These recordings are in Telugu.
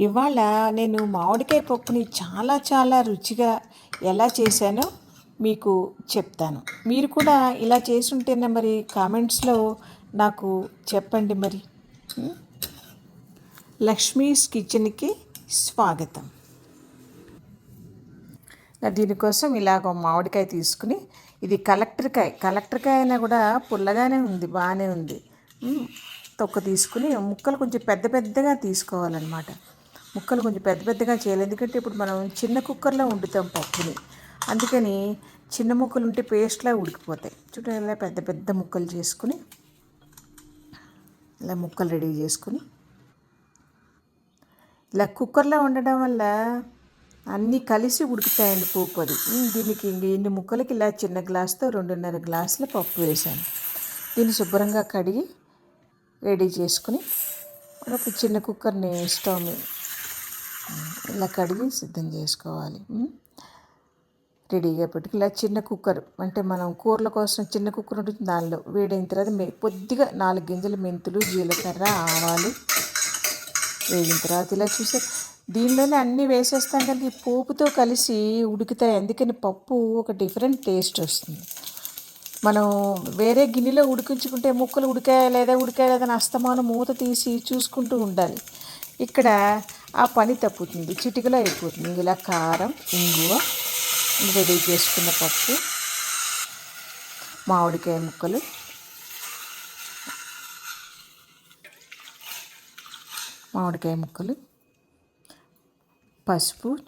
ఇవాళ నేను మామిడికాయ పప్పుని చాలా చాలా రుచిగా ఎలా చేశానో మీకు చెప్తాను. మీరు కూడా ఇలా చేసుంటేనే మరి కామెంట్స్లో నాకు చెప్పండి మరి. లక్ష్మీస్ కిచెన్కి స్వాగతం. నా దీనికోసం ఇలాగ మామిడికాయ తీసుకుని ఇది కలెక్టర్కాయ కలెక్టర్కాయ అయినా కూడా పుల్లగానే ఉంది బాగానే ఉంది. తొక్క తీసుకుని ముక్కలు కొంచెం పెద్ద పెద్దగా తీసుకోవాలన్నమాట. ముక్కలు కొంచెం పెద్ద పెద్దగా చేయాలి. ఎందుకంటే ఇప్పుడు మనం చిన్న కుక్కర్లో వండుతాం పప్పుని. అందుకని చిన్న ముక్కలు ఉంటే పేస్ట్లా ఉడికిపోతాయి. చుట్టూ ఇలా పెద్ద పెద్ద ముక్కలు చేసుకుని ఇలా ముక్కలు రెడీ చేసుకుని. ఇలా కుక్కర్లో వండడం వల్ల అన్నీ కలిసి ఉడుకుతాయండి పప్పు అది. దీనికి ఇన్ని ముక్కలకి ఇలా చిన్న గ్లాస్తో రెండున్నర గ్లాసుల పప్పు వేసాను. దీన్ని శుభ్రంగా కడిగి రెడీ చేసుకుని ఒక చిన్న కుక్కర్ని స్టవ్ ఇలా కడిగి సిద్ధం చేసుకోవాలి. రెడీగా పెట్టుకు ఇలా చిన్న కుక్కర్ అంటే మనం కూరల కోసం చిన్న కుక్కర్ ఉంటుంది దానిలో వేడైన తర్వాత మే కొద్దిగా నాలుగు గింజలు మెంతులు జీలకర్ర ఆవాలు వేగిన తర్వాత ఇలా చూసే దీనిలోనే అన్నీ వేసేస్తాం కానీ ఈ పోపుతో కలిసి ఉడుకుతాయి. అందుకని పప్పు ఒక డిఫరెంట్ టేస్ట్ వస్తుంది. మనం వేరే గిన్నెలో ఉడికించుకుంటే ముక్కలు ఉడికాయా లేదా ఉడికాయా లేదా అస్తమానం మూత తీసి చూసుకుంటూ ఉండాలి. ఇక్కడ ఆ పని తప్పుతుంది చిటికలో అయిపోతుంది. ఇలా కారం ఇంగువ రెడీ చేసుకున్న పప్పు మామిడికాయ ముక్కలు. మామిడికాయ ముక్కలు పసుపు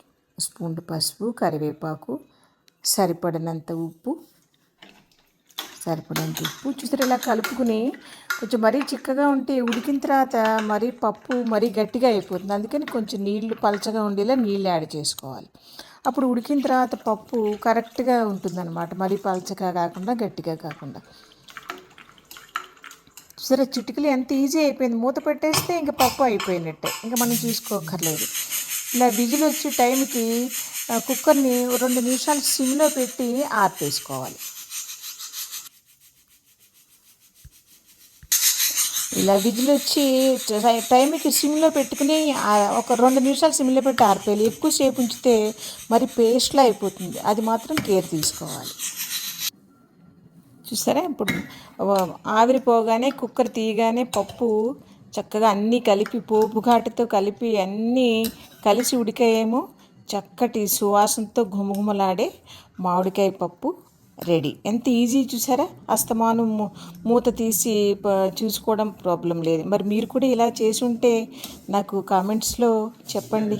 స్పూన్ పసుపు కరివేపాకు సరిపడినంత ఉప్పు సరిపడండి. ఉప్పు చూసారు ఇలా కలుపుకుని కొంచెం మరీ చిక్కగా ఉంటే ఉడికిన తర్వాత మరీ పప్పు మరీ గట్టిగా అయిపోతుంది. అందుకని కొంచెం నీళ్ళు పలచగా ఉండేలా నీళ్ళు యాడ్ చేసుకోవాలి. అప్పుడు ఉడికిన తర్వాత పప్పు కరెక్ట్గా ఉంటుందన్నమాట. మరీ పలచగా కాకుండా గట్టిగా కాకుండా. సరే చిటికలు ఎంత ఈజీ అయిపోయింది. మూత పెట్టేస్తే ఇంకా పప్పు అయిపోయినట్టే. ఇంకా మనం చూసుకోక్కర్లేదు. ఇలా విజిల్ వచ్చే టైంకి కుక్కర్ని రెండు నిమిషాలు సిమ్లో పెట్టి ఆర్పేసుకోవాలి. ఇలా విజిల్ వచ్చి టై- టైంకి సిమ్లో పెట్టుకుని ఒక రెండు నిమిషాలు సిమ్లో పెట్టి ఆరిపోయాలి. ఎక్కువసేపు ఉంచితే మరి పేస్ట్లో అయిపోతుంది. అది మాత్రం కేర్ తీసుకోవాలి. చూసారా? ఇప్పుడు ఆవిరిపోగానే కుక్కర్ తీయగానే పప్పు చక్కగా అన్నీ కలిపి పోపు ఘాటుతో కలిపి అన్నీ కలిసి ఉడికాయేమో చక్కటి సువాసనతో ఘుమఘుమలాడే మామిడికాయ పప్పు. రెడీ. ఎంత ఈజీ చూసారా? అస్తమానం మూత తీసి చూసుకోవడం ప్రాబ్లం లేదు. మరి మీరు కూడా ఇలా చేసి ఉంటే నాకు కామెంట్స్లో చెప్పండి.